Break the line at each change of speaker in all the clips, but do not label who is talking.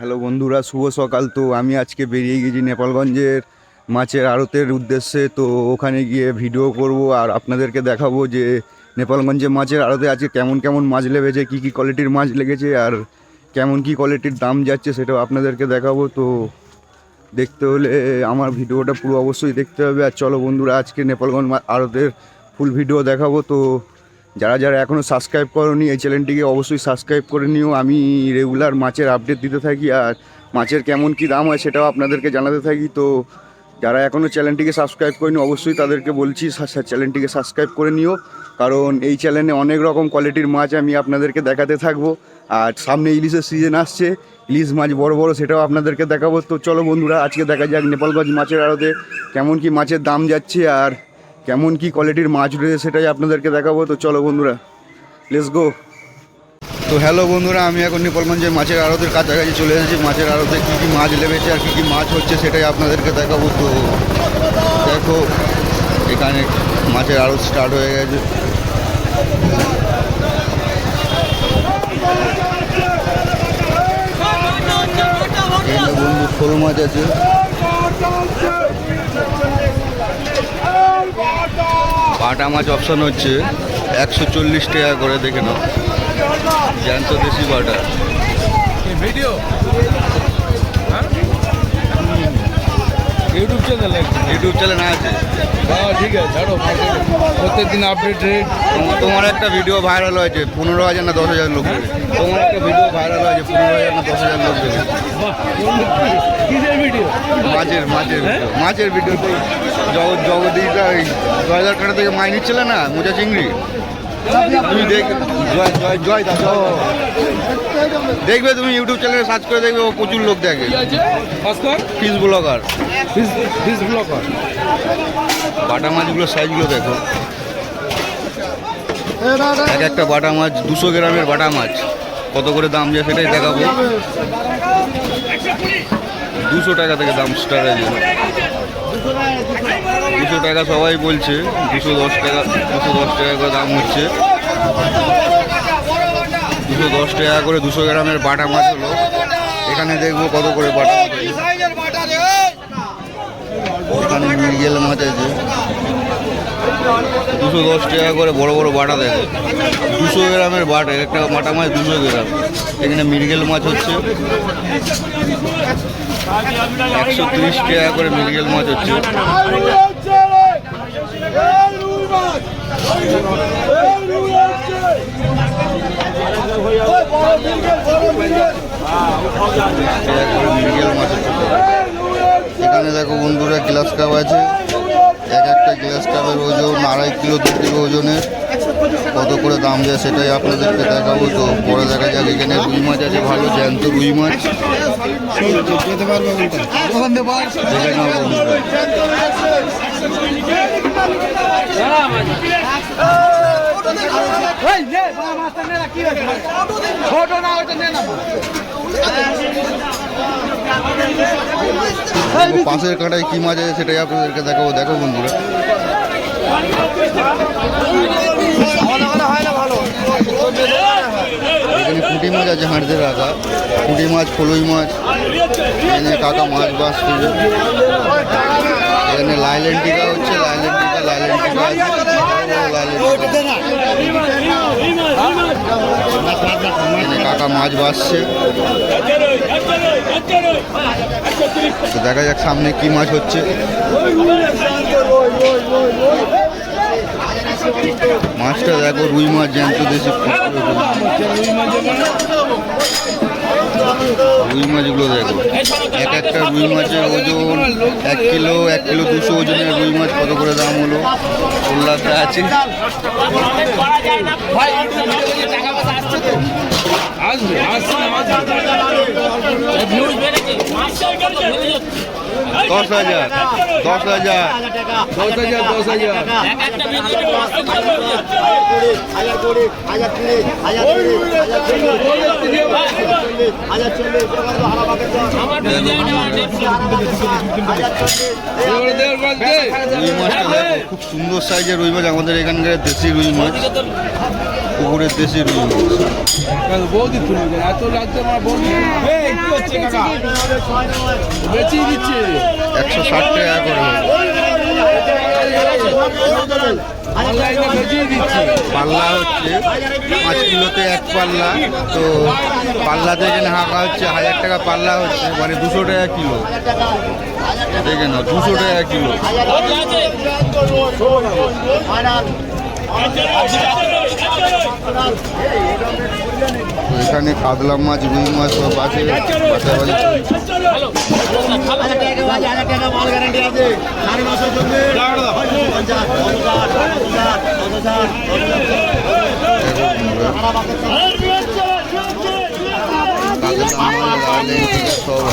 Hello বন্ধুরা, শুভ সকাল। তো আমি আজকে বেরিয়ে গেছি নেপালগঞ্জের মাছের আড়তের উদ্দেশ্যে। তো ওখানে গিয়ে ভিডিও করব আর আপনাদেরকে দেখাবো যে নেপালগঞ্জে মাছের আড়তে আজকে কেমন কেমন মাছ লেগেছে, কী কী কোয়ালিটির মাছ লেগেছে আর কেমন কী কোয়ালিটির দাম যাচ্ছে সেটাও আপনাদেরকে দেখাবো। তো দেখতে হলে আমার ভিডিওটা পুরো অবশ্যই দেখতে হবে। আর চলো বন্ধুরা, আজকে নেপালগঞ্জ আড়তের ফুল ভিডিও দেখাবো। তো যারা যারা এখনও সাবস্ক্রাইব করনি, এই চ্যানেলটিকে অবশ্যই সাবস্ক্রাইব করে নিও। আমি রেগুলার মাছের আপডেট দিতে থাকি আর মাছের কেমন কি দাম হয় সেটাও আপনাদেরকে জানাতে থাকি। তো যারা এখনও চ্যানেলটিকে সাবস্ক্রাইব করেনি, অবশ্যই তাদেরকে বলছি চ্যানেলটিকে সাবস্ক্রাইব করে নিও। কারণ এই চ্যানেলে অনেক রকম কোয়ালিটির মাছ আমি আপনাদেরকে দেখাতে থাকব। আর সামনে ইলিশের সিজন আসছে, ইলিশ মাছ বড় বড় সেটাও আপনাদেরকে দেখাবো। তো চলো বন্ধুরা, আজকে দেখা যাক নেপালগঞ্জ মাছের আড়তে কেমন কি মাছের দাম যাচ্ছে আর কেমন কি কোয়ালিটির মাছ রয়েছে সেটাই আপনাদেরকে দেখাবো। তো চলো বন্ধুরা লেটস গো তো হ্যালো বন্ধুরা, আমি এখন নেপালগঞ্জের মাছের আড়তের কাছাকাছি চলে এসেছি। মাছের আড়তে কী কী মাছ লেগেছে আর কী কী মাছ হচ্ছে সেটাই আপনাদেরকে দেখাবো। তো দেখো, এখানে মাছের আড়ত স্টার্ট হয়ে গেছে। বন্ধু, শোল মাছ আছে। বাটা মাছ অপশন হচ্ছে একশো চল্লিশ টাকা করে দেখে নাও। জ্যান্ত দেশি বাটা
ভিডিও চ্যানেল
ইউটিউব চ্যানেল আছে।
হ্যাঁ ঠিক আছে ছাড়ো প্রত্যেক দিন আপডেট রেট
তোমার- একটা ভিডিও ভাইরাল হয়েছে পনেরো হাজার না দশ হাজার লোক তোমার একটা ভিডিও ভাইরাল হয়েছে পনেরো হাজার না দশ হাজার লোক মাছের মাছের মাছের ভিডিও তো জগৎ জগদীটা জয়দার কাটা থেকে মাই নিচ্ছিলে না মোজা চিংড়ি। তুমি দেখ জয় জয় জয়। দা। দেখবে তুমি ইউটিউব চ্যানেলে সার্চ করে দেখবে ও প্রচুর লোক দেখে। ফিস ব্লগার
ফিস ব্লকার
বাটা মাছগুলোর সাইজগুলো দেখো। এক একটা বাটা মাছ দুশো গ্রামের বাটা মাছ। কত করে দাম যায় সেটাই দেখাবো। দুশো টাকা থেকে দাম স্টার্ট আছে দুশো টাকা সবাই বলছে দুশো দশ টাকা দুশো দশ টাকা করে দাম হচ্ছে। দুশো দশ টাকা করে দুশো গ্রামের বাটা মাছ হলো। এখানে দেখব কত করে বাটা। এখানে মৃগেল মাছ আছে। দুশো দশ টাকা করে বড় বড় বাটা দেখে দুশো গ্রামের বাটা একটা বাটা মাছ দুশো গ্রাম। এখানে মৃগেল মাছ হচ্ছে। একশো তিরিশ টাকা করে মৃগেল মাছ হচ্ছে। এখানে দেখো বন্ধুরা গ্লাস কাপ আছে। এক একটা গ্লাস কাপের ওজন, আড়াই কিলো, দু কিলো ওজনের কত করে দাম যায় সেটাই আপনাদেরকে দেখাবো। তো পরে দেখা যাক, এখানে রুই মাছ আছে, ভালো জ্যান্ত রুই মাছ। নাও বন্ধুরা পাশের কাঁটায় কি মাছ আছে সেটাই আপনাদেরকে দেখাবো। দেখো বন্ধুরা। এখানে পুঁটি মাছ আছে, হাঁড়তে রাখা। পুঁটি মাছ ফলুই মাছ। এখানে কাকা মাছ বাস এখানে লাইলেন টিকা হচ্ছে, লাইলেন কাকা মাছ বাসছে দেখা যাক সামনে কি মাছ হচ্ছে। মাছটা দেখো, রুই মাছ, জ্যান্ত দেশি রুই মাছগুলো দেখো এক একটা রুই মাছের ওজন এক কিলো এক কিলো দুশো ওজনের রুই মাছ কত করে দাম হলো কল্লাতে আছে দশ হাজার দশ হাজার
দশ হাজার দশ হাজার
রুই মাছটা খুব সুন্দর সাইজের রুই মাছ আমাদের এখানকার দেশি রুই মাছ পুকুরের দেশি রুই মাছ
বৌদি এত লাগছে আমার বৌদি বেচিয়ে দিচ্ছে
একশো ষাট টাকা করে পাল্লা হচ্ছে পাঁচ কিলোতে এক পাল্লা, তো পাল্লাতে এখানে হাঁকা হচ্ছে হাজার টাকা পাল্লা হচ্ছে মানে দুশো টাকা কিলো। দেখে না দুশো টাকা কিলো। তো এখানে কাতলা মাছ রুই মাছ সব আছে বাছাবাছি সব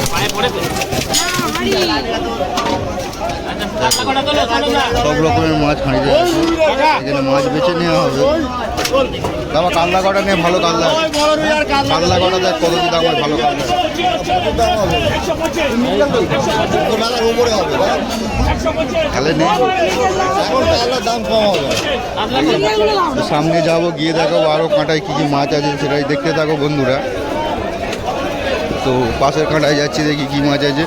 সব রকমের মাছ আছে এখানে মাছ বেছে নেওয়া হবে বাবা কাল্লা কটা নিয়ে ভালো কাল্লা কাল্লা কটা দেখ কত দাম হয় ভালো কাল্লা
উপরে হবে
তাহলে নেই
দাম কম হবে
সামনে যাব গিয়ে দেখো আরও কাঁটায় কী কী মাছ আছে সেটাই দেখতে থাকো বন্ধুরা তো পাশের কাঁটায় যাচ্ছি দেখি কী মাছ আছে।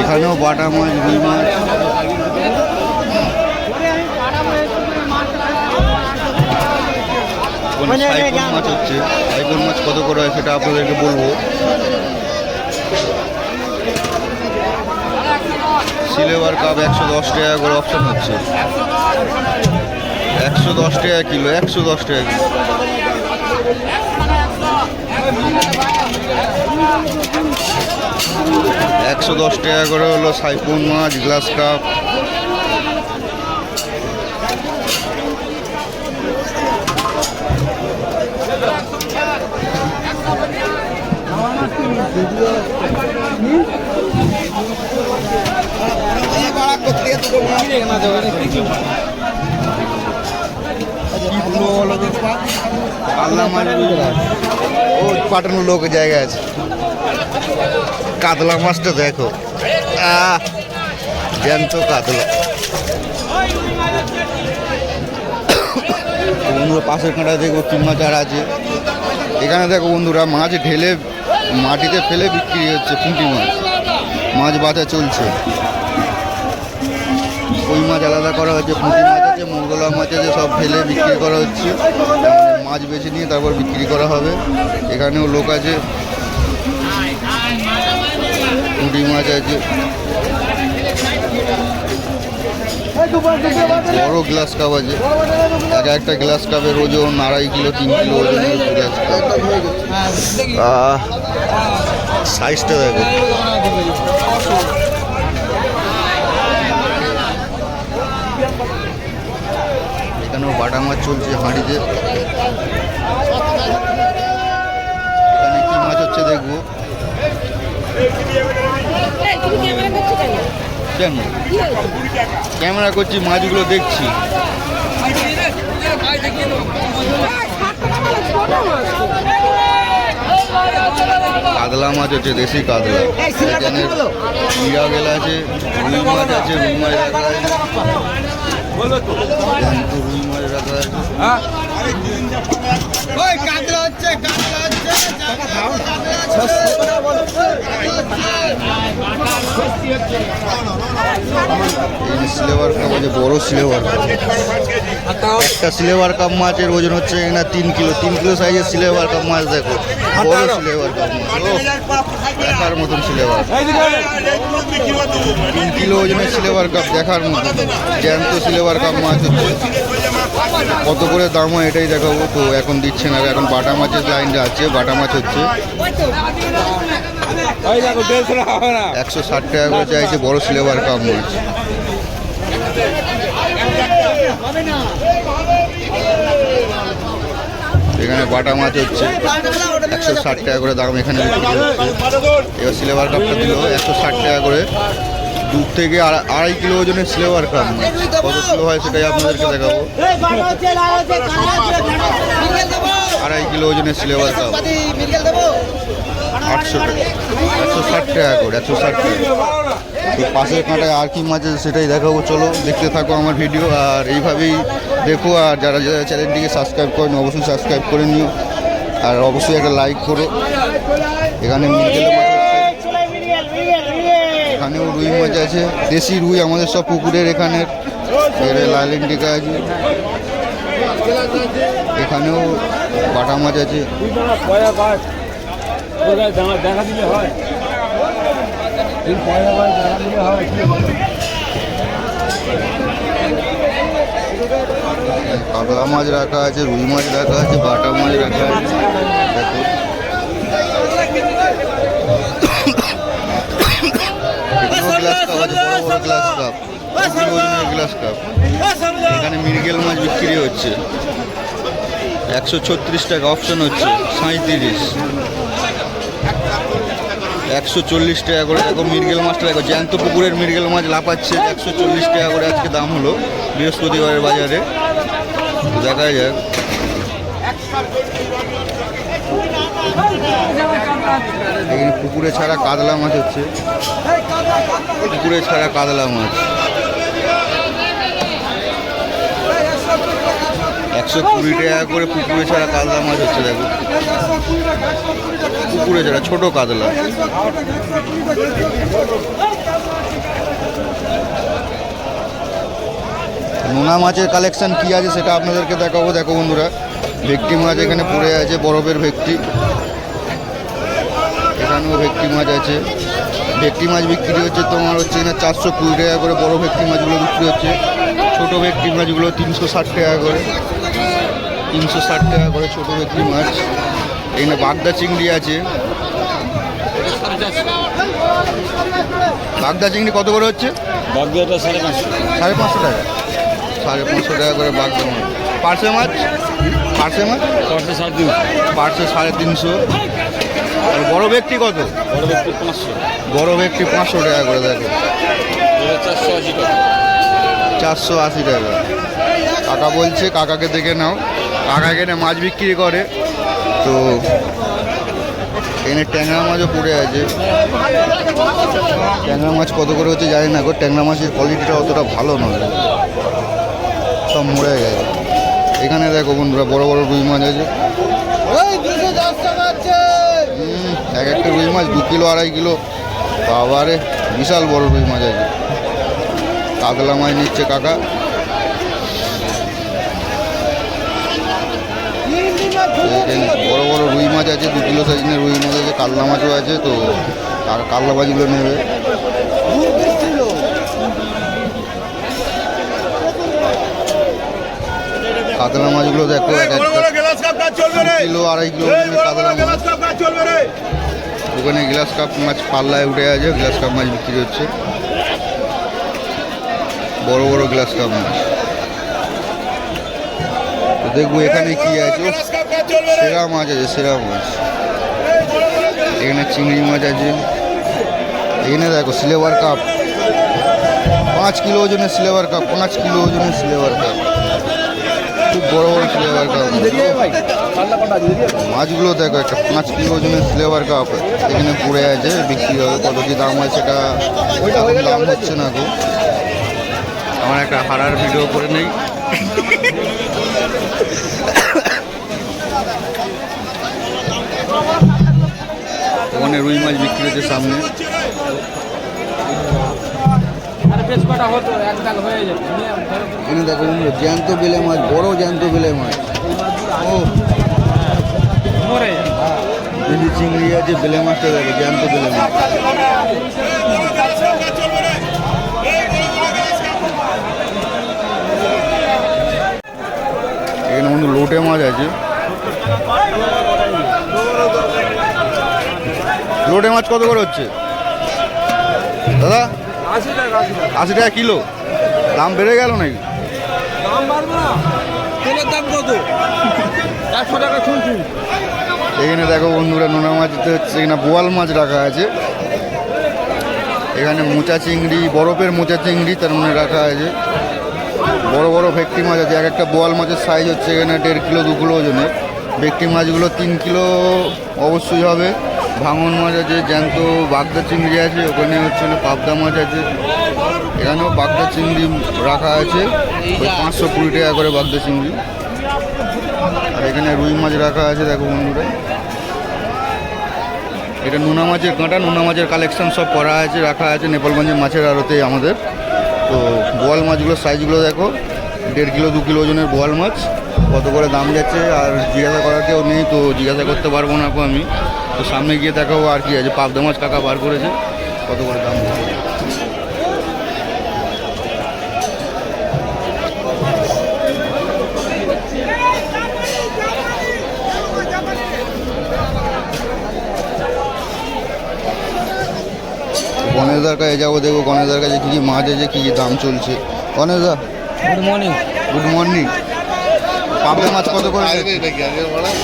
এখানেও বাটা মাছ রুই মাছ। সাইফোন মাছ হচ্ছে? সাইফোন মাছ কত করে হয় সেটা আপনাদেরকে বলব। সিলেভার কাপ একশো দশ টাকা করে অপশন হচ্ছে। একশো দশ টাকা কিলো একশো দশ টাকা কিলো। একশো দশ টাকা করে হলো সাইফোন মাছ গ্লাস কাপ। কি বলব ও পাঠানো লোক জায়গা আছে। কাতলা মাছটা দেখো। জ্যান্ত কাতলা। বন্ধুরা, পাশের কাঁটায় দেখব কি মাছ আর আছে। এখানে দেখো বন্ধুরা, মাছ ঢেলে মাটিতে ফেলে বিক্রি হচ্ছে পুঁটি মাছ। মাছ বাঁচা চলছে। ওই মাছ আলাদা করা হচ্ছে পুঁটি মাছ আছে মোগলা মাছ আছে, সব ফেলে বিক্রি করা হচ্ছে। মাছ বেছে নিয়ে তারপর বিক্রি করা হবে। এখানেও লোক আছে। পুঁটি মাছ আছে। বড় গ্লাস কাপ আছে। এক একটা গ্লাস কাপের ওজন আড়াই কিলো, তিন কিলো ওজনের গ্লাস কাপ। সাইজটা দেখো। এখানেও বাটা মাছ চলছে হাঁড়িতে। এখানে কি মাছ হচ্ছে দেখব।
ক্যামেরা কেন?
ক্যামেরা করছি মাছগুলো দেখছি। কাতলা মাছ হচ্ছে দেশি কাতলা। এখানে গেলা আছে রুই মাছ আছে রুই মাছ রাখা আছে সিলেভার কাপ আছে বড় সিলেভার কাপ একটা সিলেভার কাপ মাছের ওজন হচ্ছে না তিন কিলো তিন কিলো সাইজের সিলেভার কাপ মাছ দেখো বড় সিলেভার কাপ মাছ দেখার মতন সিলেভার তিন কিলো ওজনের সিলেভার কাপ দেখার মতন জ্যান্ত সিলেভার কাপ মাছ হচ্ছে। কত করে দাম হয় এটাই দেখাবো। তো এখন দিচ্ছে না এখন বাটা মাছের লাইনটা আছে বাটা মাছ হচ্ছে। একশো ষাট টাকা করে চাইছে বড় সিলেভার কাপ মাছ। এখানে বাটা মাছ হচ্ছে একশো ষাট টাকা করে দাম এখানে বিক্রি হচ্ছে। এবার সিলেভার কাপটা দিল একশো ষাট টাকা করে। দু থেকে আড়া- আড়াই কিলো ওজনের সিলেভার কাপ মাছ কত কিলো হয় সেটাই আপনাদেরকে দেখাবো। আড়াই কিলো ওজনের সিলেভার কাপ আটশো টাকা। একশো ষাট টাকা করে একশো ষাট টাকা। তো পাশের কাঁটায় আর কি মাছ আছে সেটাই দেখাবো। চলো, দেখতে থাকো আমার ভিডিও আর এইভাবেই দেখো, আর যারা যারা চ্যানেলটিকে সাবস্ক্রাইব করেন, অবশ্যই সাবস্ক্রাইব করে নিও। আর অবশ্যই একটা লাইক করো। এখানে। এখানেও রুই মাছ আছে, দেশি রুই আমাদের সব পুকুরের এখানের। এখানে লাইলেন টিকা আছে। এখানেও বাটা মাছ আছে। কাতলা মাছ রাখা আছে, রুই মাছ রাখা আছে, বাটা মাছ রাখা আছে দেখো গ্লাস কাপ আছে বড় বড় গ্লাস কাপ গ্লাস কাপ এখানে মৃগেল মাছ বিক্রি হচ্ছে। একশো ছত্রিশ টাকা অপশন হচ্ছে সাঁত্রিশ একশো চল্লিশ টাকা করে দেখো মাছটা দেখো জ্যান্ত পুকুরের মৃগেল মাছ লাফাচ্ছে একশো চল্লিশ টাকা করে আজকে দাম হলো বৃহস্পতিবারের বাজারে। দেখা যাক। পুকুরে ছাড়া কাতলা মাছ হচ্ছে। পুকুরে ছাড়া কাতলা মাছ। একশো কুড়ি টাকা করে পুকুরে ছাড়া কাতলা মাছ হচ্ছে, দেখো। পুকুরে ছাড়া, ছোট কাতলা। নোনা মাছের কালেকশন কি আছে সেটা আপনাদেরকে দেখাবো। দেখো বন্ধুরা, ভেটকি মাছ এখানে পড়ে আছে, বরফের ভেটকি। এখানেও ভেটকি মাছ আছে। ভেটকি মাছ বিক্রি হচ্ছে তোমার হচ্ছে এখানে চারশো কুড়ি টাকা করে বড় ভেটকি মাছগুলো বিক্রি হচ্ছে। ছোটো ভেটকি মাছগুলো তিনশো ষাট টাকা করে। তিনশো ষাট টাকা করে ছোটো ভেটকি মাছ। এখানে বাগদা চিংড়ি আছে। বাগদা চিংড়ি কত করে হচ্ছে?
বাগদাটা সাড়ে পাঁচশো।
সাড়ে পাঁচশো টাকা। সাড়ে পাঁচশো টাকা করে বাগদা মাছ। পার্সে মাছ? পার্সে মাছ?
পাঁচশো সাড়ে তিনশো।
পার্সে সাড়ে তিনশো। বড় ব্যক্তি কত?
বড় ব্যক্তি পাঁচশো।
বড় ব্যক্তি পাঁচশো টাকা করে দেখো।
চারশো আশি টাকা।
চারশো আশি টাকা। কাকা বলছে কাকাকে দেখে নাও। কাকা এখানে মাছ বিক্রি করে। তো এখানে ট্যাংরা মাছও পড়ে আছে। ট্যাংরা মাছ কত করে হচ্ছে জানি না গো। ট্যাংরা মাছের কোয়ালিটিটা অতটা ভালো নয়। সব মরে গেছে। এখানে দেখো বন্ধুরা বড় বড় রুই মাছ আছে। এক একটা রুই মাছ দু কিলো আড়াই কিলো। বাবারে বিশাল বড় রুই মাছ আছে। কাতলা মাছ নিচ্ছে কাকা। বড় বড় রুই মাছ আছে দু কিলো সাইজের রুই মাছ আছে কাতলা মাছও আছে তো আর কাতলা মাছগুলো নেবে। কাতলা মাছগুলো দেখো এক কিলো আড়াই কিলো কাতলা মাছ। ওখানে গ্লাস কাপ মাছ পাল্লায় উঠে আছে, গ্লাস কাপ মাছ বিক্রি হচ্ছে। বড় বড় গ্লাস কাপ মাছ। দেখব এখানে কি আছে। সেরা মাছ আছে, সেরা মাছ। এখানে চিংড়ি মাছ আছে। এখানে দেখো সিলেভার কাপ। পাঁচ কিলো ওজনের সিলেভার কাপ, পাঁচ কিলো ওজনের সিলেভার কাপ। খুব বড় বড় সিলেভার কাপ মাছগুলো দেখো, একটা পাঁচ কিলো ওজনের সিলেভার কাপ এখানে পড়ে আছে, বিক্রি হবে। কত কি দাম হয় সেটা দাম হচ্ছে না গো। আমার একটা হারার ভিডিও করে নেই। ওখানে রুই মাছ বিক্রি হচ্ছে সামনে।
আরে কটা হতো? এক হয়ে যেত।
এখানে দেখো জ্যান্ত বেলে মাছ বড় জ্যান্ত বেলে মাছ। ও।
মরে
দেশি চিংড়ি আছে বেলে মাছটা দেখো জ্যান্ত বেলে মাছ। এখানে বন্ধু লোটে মাছ আছে। লোটে মাছ কত করে হচ্ছে? দাদা?
আশি টাকা
কিলো? দাম বেড়ে গেল নাকি?
দাম বাড়বে না। তেলের দাম কত? একশো টাকা শুনছি।
এখানে দেখো বন্ধুরা নোনা মাছতে হচ্ছে। এখানে বোয়াল মাছ রাখা আছে। এখানে মোচা চিংড়ি বরফের মোচা চিংড়ি তার মধ্যে রাখা আছে। বড় বড় ভেটকি মাছ আছে। এক একটা বোয়াল মাছের সাইজ হচ্ছে এখানে দেড় কিলো দু কিলো ওজনের। ভেটকি মাছগুলো তিন কিলো অবশ্যই হবে। ভাঙন মাছ আছে, জ্যান্ত বাগদা চিংড়ি আছে, ওখানে হচ্ছে না পাবদা মাছ আছে। এখানেও বাগদা চিংড়ি রাখা আছে, ওই পাঁচশো কুড়ি টাকা করে বাগদা চিংড়ি। আর এখানে রুই মাছ রাখা আছে, দেখো বন্ধুরা। এটা নোনা মাছের কাঁটা, নোনা মাছের কালেকশন সব করা আছে, রাখা আছে নেপালগঞ্জের মাছের আড়তে আমাদের। তো বোয়াল মাছগুলোর সাইজগুলো দেখো, দেড় কিলো, দু কিলো ওজনের বোয়াল মাছ। কত করে দাম যাচ্ছে, আর জিজ্ঞাসা করার কেউ নেই, তো জিজ্ঞাসা করতে পারব না আমি। তো সামনে গিয়ে দেখাবো আর কি আছে। পাবদা মাছ কাকা বার করেছে। কত করে দাম? গণেশদার কাছে যাব দেখব গণেশদার কাছে কী কী মাছ আছে কী কী দাম চলছে। গণেশদা
গুড মর্নিং
গুড মর্নিং পাবদা মাছ কত করে?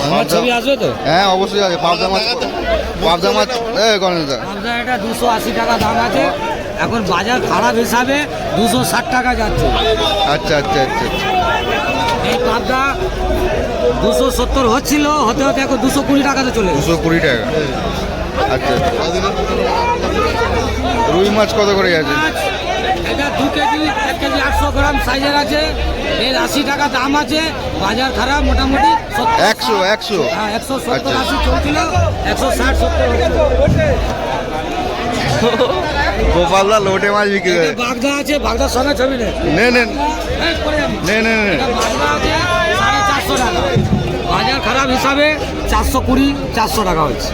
আমার ছবি আসবে তো?
হ্যাঁ অবশ্যই আছে। পাবদা মাছ পাবদা মাছ
পাবদা এটা দুশো আশি টাকা দাম আছে। এখন বাজার খারাপ হিসাবে দুশো ষাট টাকা যাচ্ছে।
আচ্ছা আচ্ছা আচ্ছা আচ্ছা।
এই পাবদা দুশো সত্তর হচ্ছিল হতে হতে এখন দুশো কুড়ি টাকাতে চলে
দুশো কুড়ি টাকা। আচ্ছা আচ্ছা। রুই মাছ কত করে আছে
এটা দু কেজি কেজি আটশো গ্রাম সাইজের আছে। এর আশি টাকা দাম আছে। বাজার খারাপ মোটামুটি
একশো একশো।
হ্যাঁ একশো সত্তর
আচ্ছা।
আশি চলছিল একশো ষাট সত্তর
গোপালদা লোটে মাছ বিক্রি করে।
বাগদা আছে বাগদার সঙ্গে ছবি নেই
নে নেন
করে আমি।
নে নে নে।
বাগদা আছে সাড়ে চারশো টাকা। বাজার খারাপ হিসাবে চারশো কুড়ি চারশো টাকা হচ্ছে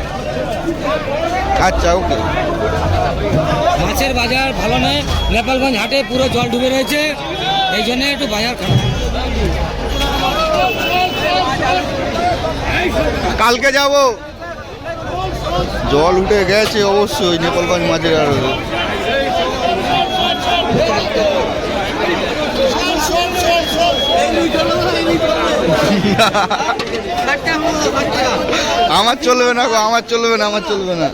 আচ্ছা ওকে
মাছের বাজার ভালো নয়। নেপালগঞ্জ হাটে পুরো জল ডুবে রয়েছে। এই জন্য একটু বাজার খারাপ।
কালকে যাব। জল উঠে গেছে অবশ্যই নেপালগঞ্জ মাঝে আর আমার চলবে না গো আমার চলবে না আমার চলবে না।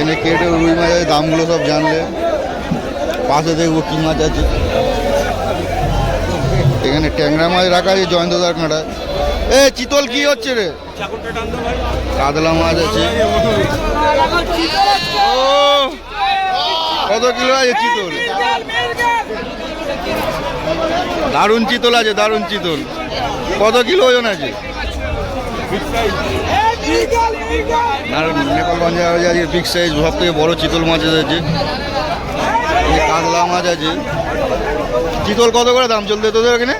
এনে কেটে রুই মাছের দামগুলো সব জানলে। পাশে দেখব কী মাছ আছে। এখানে ট্যাংরা মাছ রাখা আছে, জয়ন্তদার কাঁটা এ, চিতল কি হচ্ছে রে? কাতলা মাছ আছে। কত কিলো আছে চিতল? দারুণ চিতল আছে, দারুণ চিতল। কত কিলো ওজন আছে? আর নেপালগঞ্জে আছে বিগ সাইজ সব থেকে বড় চিতল মাছ আছে কাতলা মাছ আছে। চিতল কত করে দাম চলতে তোদের এখানে?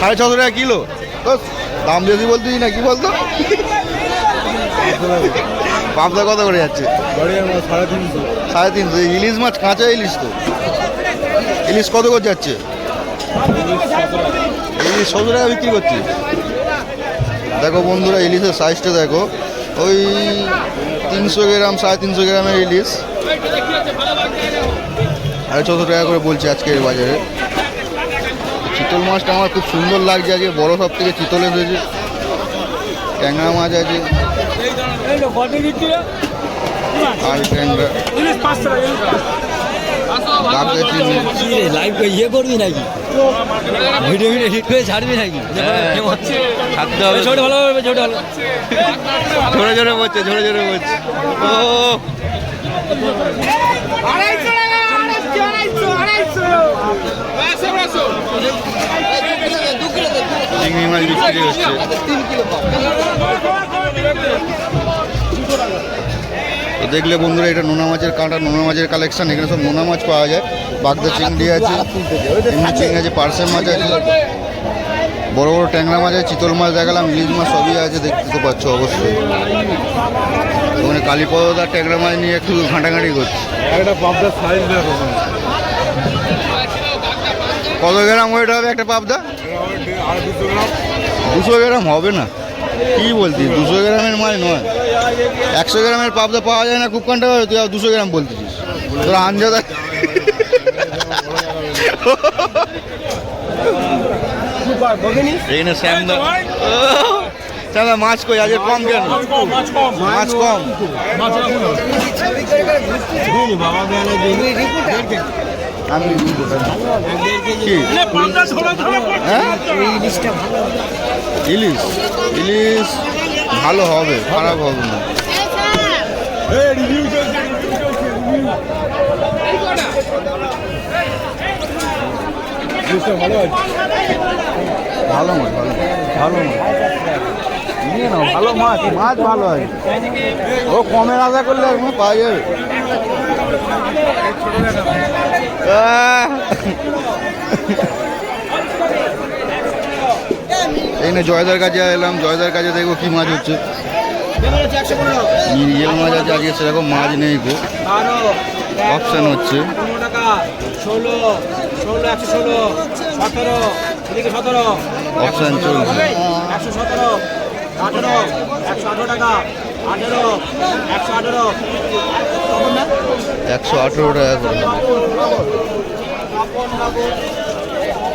সাড়ে ছশো টাকা কিলো। তো দাম বেশি বলতেই না, কি বলতো? পাবদা কত করে যাচ্ছে? সাড়ে তিনশো। ইলিশ মাছ কাঁচা ইলিশ তো। ইলিশ কত করে যাচ্ছে? ইলিশ সত্তর টাকা বিক্রি করছি দেখো বন্ধুরা ইলিশের সাইজটা দেখো। ওই তিনশো গ্রাম সাড়ে তিনশো গ্রামের ইলিশ। সাড়ে ছশো টাকা করে বলছে আজকের বাজারে। চিতল মাছটা আমার খুব সুন্দর লাগছে আজকে বড় সব থেকে চিতল এসেছে। ট্যাংরা মাছ আছে। আর ট্যাংরা।
লাইভ ইয়ে করবি নাকি ভিডিও ভিডিও হিট করে ছাড়বি নাকি
থাকতে হবে
ছোট ভালো হবে ছোট ভালো
ঝরে ঝরে পড়ছে ঝরে ঝরে পড়ছে ও চিংড়ি মাছ বিক্রি হচ্ছে তো দেখলে বন্ধুরা এটা নোনা মাছের কাঁটা নোনা মাছের কালেকশন এখানে সব নোনা মাছ পাওয়া যায়। বাগদা চিংড়ি আছে এমনি চিংড়ি আছে পার্সেল মাছ আছে বড় বড় ট্যাংরা মাছ আছে চিতল মাছ দেখালাম ইলিশ মাছ সবই আছে দেখতে তো পাচ্ছ অবশ্যই। ওখানে কালীপদার ট্যাংরা মাছ নিয়ে একটু ঘাঁটাঘাঁটি করছে।
একটা পাবদার সাইজ
কত গ্রাম ওয়েট হবে একটা পাবদা?
দুশো গ্রাম
হবে না? কি বলছিস? দুশো গ্রামের মাছ নয়। একশো গ্রামের পাবদা পাওয়া যায় না খুব কান্টা তুই দুশো গ্রাম বলতেছিস। তোর আঞ্জাদা এখানে শ্যামদা শ্যামদা মাছ কই? আজকে কম কেন? মাছ কম আমি কি হ্যাঁ? ইলিশ? ইলিশ ভালো হবে খারাপ হবে না। ভালো মাছ ভালো ভালো মাছ। নিয়ে নাও ভালো মাছ মাছ ভালো আছে। ও কমের আশা করলে পাওয়া যাবে! এই না, জয়দার কাছে এলাম, জয়দার কাছে দেখব কি মাছ হচ্ছে। রিয়েল মাছ আছে আজকে, সেরকম মাছ নেই গো। অপশান হচ্ছে।
ষোলো ষোলো একশো ষোলো সতেরো সতেরো
অপশান চলছে
একশো সতেরো আঠেরো, একশো আঠেরো টাকা। একশো আঠেরো।
টাকা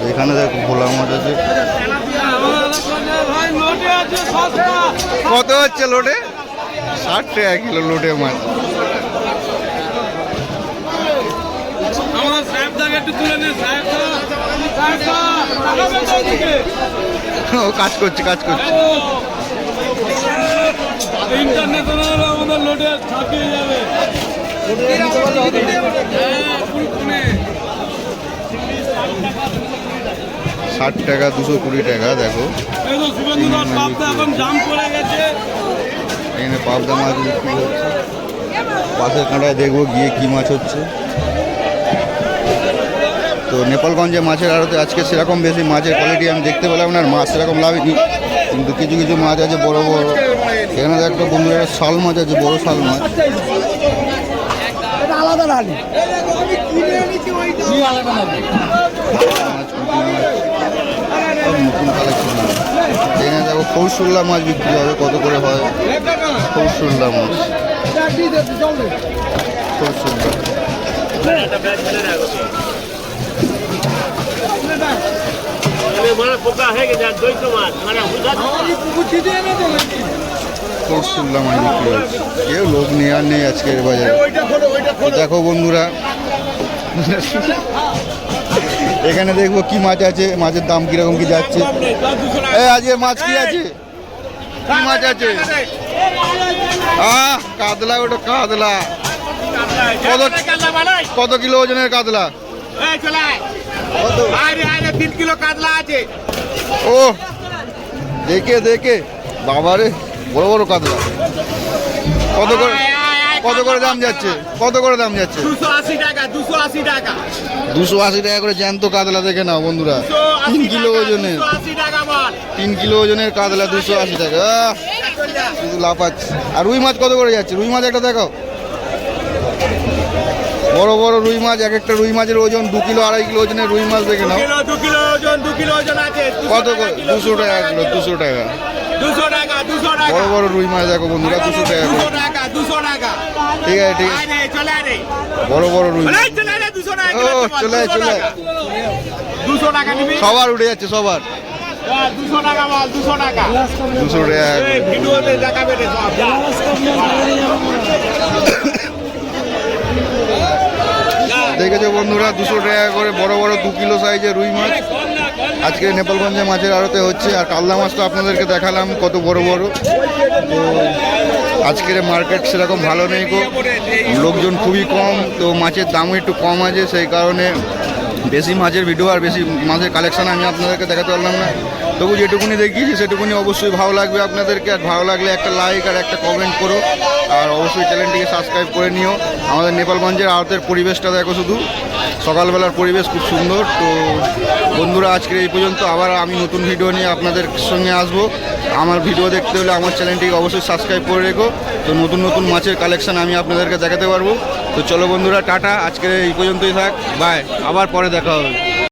এখানে দেখো ভোলা মাছ আছে। কত হচ্ছে লোটে? ষাট টাকা কিলো লোটে মাছ। ও, কাজ করছে কাজ করছে।
ইন্টারন্যাশনাল আমাদের লোডে ছাপিয়ে যাবে।
ষাট টাকা দুশো কুড়ি টাকা দেখো।
এখন
পাবদা মাছ বিক্রি হচ্ছে। পাশের কাঁটায় দেখব গিয়ে কি মাছ হচ্ছে। তো নেপালগঞ্জে মাছের আড়তে আজকে সেরকম বেশি মাছের কোয়ালিটি আমি দেখতে পেলাম না মাছ সেরকম লাভিনি কিন্তু কিছু কিছু মাছ আছে বড় বড় এখানে একটা বন্ধুরা একটা শাল মাছ আছে বড় শাল মাছ মাছ, নতুন কালেকশন এখানে দেখো কৌশল্যা মাছ বিক্রি হবে কত করে হয়? কৌশল্যা মাছ। কৌশল্যা। কৌশল্যা মাছ। বিক্রি হচ্ছে কেউ লোক নেওয়ার নেই আজকের বাজারে। দেখো বন্ধুরা, এখানে দেখব কি মাছ আছে, মাছের দাম কীরকম কি যাচ্ছে। এ, আজকে মাছ কি আছে? কি মাছ আছে? আহ, কাতলা, ওটা কাতলা। কত কত কিলো ওজনের কাতলা? কত
তিন কিলো কাতলা আছে
ও, দেখে দেখে। বাবারে বড় বড় কাতলা। কত করে কত করে দাম যাচ্ছে? কত করে দাম যাচ্ছে?
দুশো আশি টাকা দুশো আশি টাকা।
দুশো আশি টাকা করে জ্যান্ত কাতলা দেখে নাও বন্ধুরা। তিন কিলো ওজনের তিন কিলো ওজনের কাতলা দুশো আশি টাকা। শুধু লাফাচ্ছে। আর রুই মাছ কত করে যাচ্ছে? রুই মাছ একটা দেখাও। বড় বড় রুই মাছ এক একটা রুই মাছের ওজন দু কিলো আড়াই কিলো ওজনের রুই মাছ দেখে নাও। কত করে দুশো টাকা কিলো দুশো টাকা
দুশো টাকা।
বড় বড় রুই মাছ দেখো বন্ধুরা দুশো টাকা
দুশো টাকা
ঠিক আছে ঠিক আছে। বড় বড় রুই ও, চলে চলে সবার উঠে যাচ্ছে সবার।
দুশো টাকা দুশো টাকা।
দুশো টাকা
ভিডিওতে দেখাবে।
দেখেছ বন্ধুরা দুশো টাকা করে বড় বড় দু কিলো সাইজের রুই মাছ। আজকে নেপালগঞ্জে মাছের আড়তে হচ্ছে, আর কালদা মাছ তো আপনাদেরকে দেখালাম, কত বড় বড়। তো আজকের মার্কেট সেরকম ভালো নেই গো। লোকজন খুবই কম, তো মাছের দামও একটু কম আছে, সেই কারণে বেশি মাছের ভিডিও আর বেশি মাছের কালেকশন আমি আপনাদেরকে দেখাতে পারলাম না। তবু যেটুকুনি দেখিয়েছি, সেটুকুনি অবশ্যই ভালো লাগবে আপনাদেরকে। আর ভালো লাগলে একটা লাইক আর একটা কমেন্ট করো। আর অবশ্যই চ্যানেলটিকে সাবস্ক্রাইব করে নিও। আমাদের নেপালগঞ্জের আড়তের পরিবেশটা দেখো শুধু। সকালবেলার পরিবেশ খুব সুন্দর। তো বন্ধুরা, আজকের এই পর্যন্ত আবার আমি নতুন ভিডিও নিয়ে আপনাদের সঙ্গে আসব। আমার ভিডিও দেখতে হলে আমার চ্যানেলটিকে অবশ্যই সাবস্ক্রাইব করে রেখো। তো নতুন নতুন মাছের কালেকশান আমি আপনাদেরকে দেখাতে পারব। তো চলো বন্ধুরা, টাটা। আজকের এই পর্যন্তই থাক। বাই আবার পরে দেখা হবে।